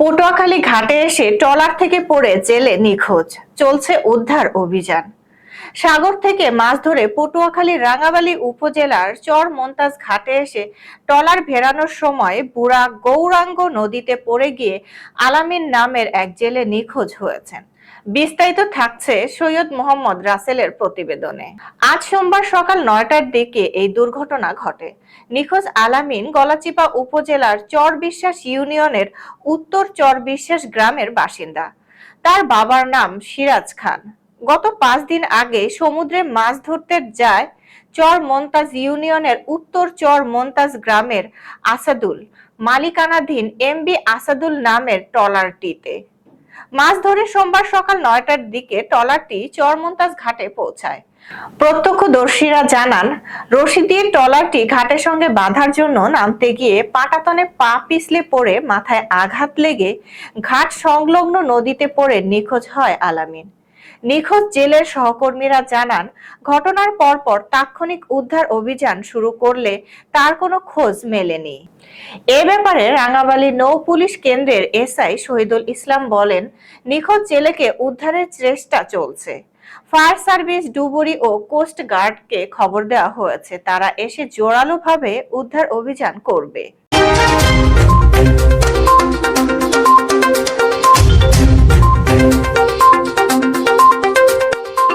পটুয়াখালী ঘাটে এসে ট্রলার থেকে পড়ে জেলে নিখোঁজ। চলছে উদ্ধার অভিযান। সাগর থেকে মাছ ধরে পটুয়াখালী রাঙাবালী উপজেলার চর মন্তাজ ঘাটে এসে ট্রলার ভেড়ানোর সময় বুড়া গৌরাঙ্গ নদীতে পড়ে গিয়ে আলামিন নামের এক জেলে নিখোঁজ হয়েছেন। বিস্তারিত থাকছে সৈয়দ মোহাম্মদ রাসেলের প্রতিবেদনে। আজ সোমবার সকাল নয়টার দিকে এই দুর্ঘটনা ঘটে। নিখোঁজ আলামিন গলাচিপা উপজেলার চর বিশ্বাস ইউনিয়নের উত্তর চর বিশ্বাস গ্রামের বাসিন্দা। তার বাবার নাম সিরাজ খান। গত পাঁচ দিন আগে সমুদ্রে মাছ ধরতে যায় চর মন্তাজ ইউনিয়নের উত্তর চর মন্তাজ গ্রামের আসাদুল, মালিকানাধীন এমবি আসাদুল নামের ট্রলারটিতে। মাছ ধরে সোমবার সকাল নয়টার দিকে ট্রলারটি চরমন্তাজ ঘাটে পৌঁছায়। প্রত্যক্ষদর্শীরা জানান রশি দিয়ে ট্রলারটি ঘাটের সঙ্গে বাঁধার জন্য নামতে গিয়ে পাটাতনে পা পিছলে পড়ে মাথায় আঘাত লেগে ঘাট সংলগ্ন নদীতে পড়ে নিখোঁজ হয় আলামিন। নিখোঁজ জেলের সহকর্মীরা জানান, ঘটনার পরপর তাৎক্ষণিক উদ্ধার অভিযান শুরু করলে তার কোনো খোঁজ মেলেনি। এ ব্যাপারে রাঙাবালী নৌ পুলিশ কেন্দ্রের এসআই শহীদুল ইসলাম বলেন, নিখোঁজ জেলেকে উদ্ধারের চেষ্টা চলছে। ফায়ার সার্ভিস, ডুবুরি ও কোস্ট গার্ডকে খবর দেওয়া হয়েছে, তারা এসে জোরালোভাবে উদ্ধার অভিযান করবে।